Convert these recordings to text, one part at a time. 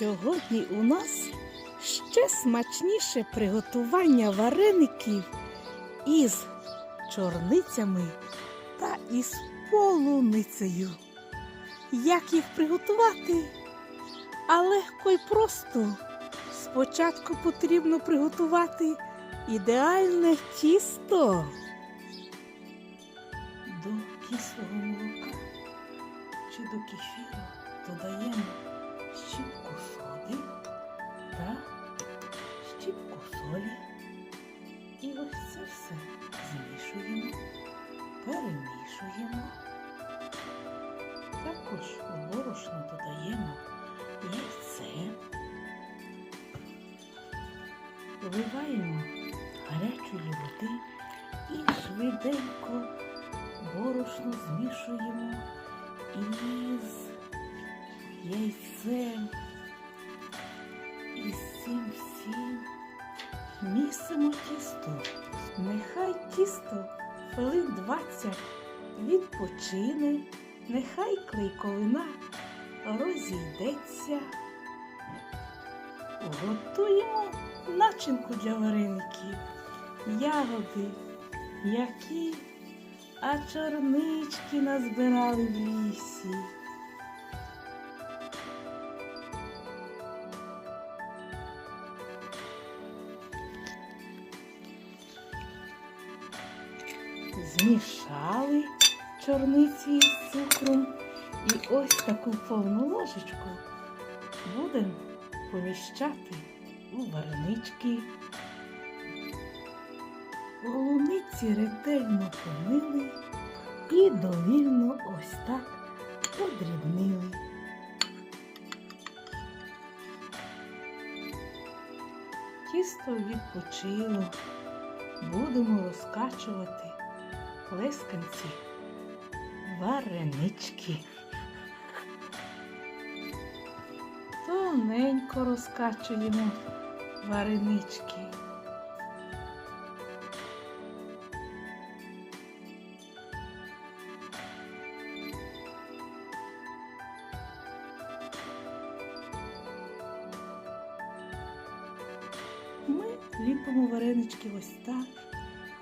Сьогодні у нас ще смачніше приготування вареників із чорницями та із полуницею. Як їх приготувати? А легко й просто. Спочатку потрібно приготувати ідеальне тісто. До кислого молока чи до кефіру додаємо щіпку щіпку солі. І ось це все змішуємо, перемішуємо. Також у борошно додаємо яйце, вливаємо гарячої води і швиденько борошно змішуємо із яйцем. Місимо тісто. Нехай тісто хвилин 20 відпочине, нехай клейковина розійдеться. Готуємо начинку для вареників, ягоди, які, а чорнички назбирали в лісі. Змішали чорниці із цукром і ось таку повну ложечку будемо поміщати у варенички. Полуниці ретельно помили і довільно ось так подрібнили. Тісто відпочило. Будемо розкачувати плесканці варенички. Тоненько розкачуємо варенички. Ми ліпимо варенички ось так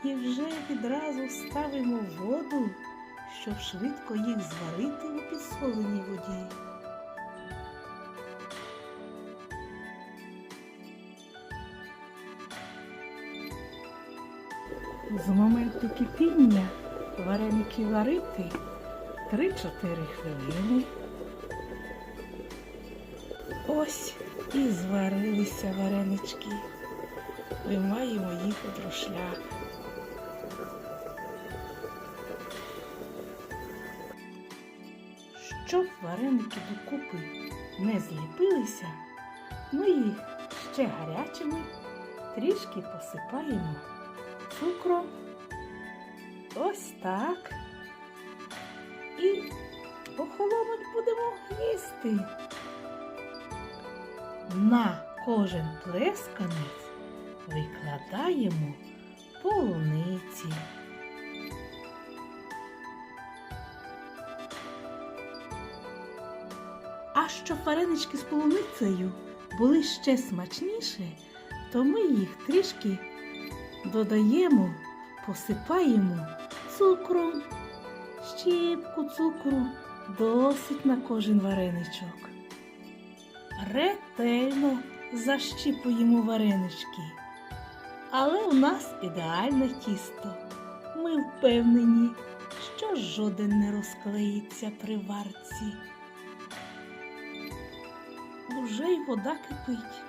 і вже відразу ставимо воду, щоб швидко їх зварити у підсоленій воді. З моменту кипіння вареники варити 3-4 хвилини. Ось і зварилися варенички. Виймаємо їх у друшляк. Щоб вареники докупи не зліпилися, ми їх ще гарячими трішки посипаємо цукром. Ось так. І охолонуть будемо їсти. На кожен плесканець викладаємо полуниці. А щоб варенички з полуницею були ще смачніші, то ми їх трішки додаємо, посипаємо цукром, щіпку цукру досить на кожен вареничок. Ретельно защіпуємо варенички. Але у нас ідеальне тісто. Ми впевнені, що жоден не розклеїться при варці. Уже й вода кипить.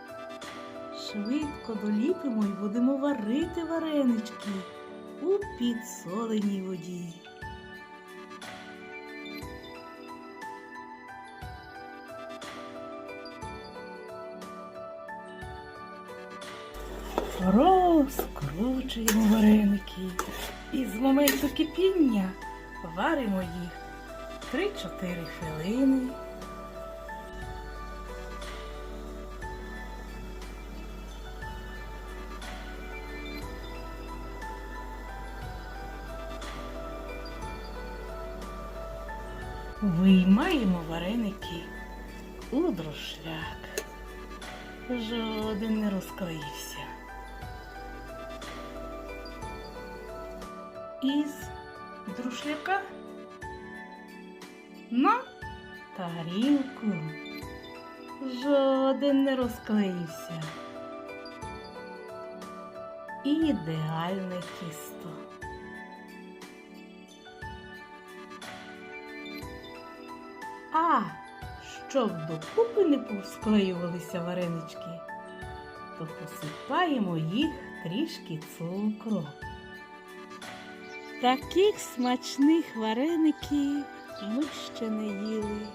Швидко доліпимо і будемо варити варенички у підсоленій воді. Розкручуємо вареники і з моменту кипіння варимо їх 3-4 хвилини. Виймаємо вареники у друшляк. Жоден не розклеївся. Із друшляка на тарілку. Жоден не розклеївся. Ідеальне тісто. А щоб докупи не повсклеювалися варенички, то посипаємо їх трішки цукру. Таких смачних вареників ми ще не їли.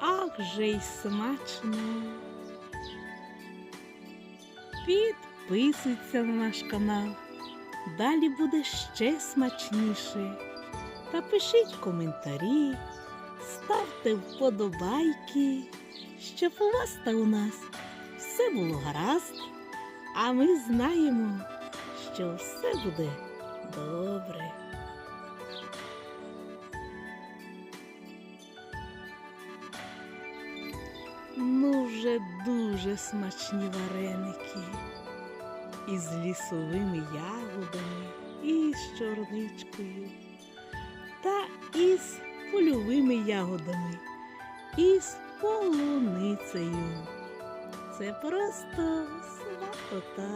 Ах же й смачно. Підписуйся на наш канал. Далі буде ще смачніше. Та пишіть коментарі, ставте вподобайки, щоб у вас та у нас все було гаразд, а ми знаємо, що все буде добре. Ну, вже дуже смачні вареники із лісовими ягодами, і з чорничкою, та із польовими ягодами, і з полуницею. Це просто смакота.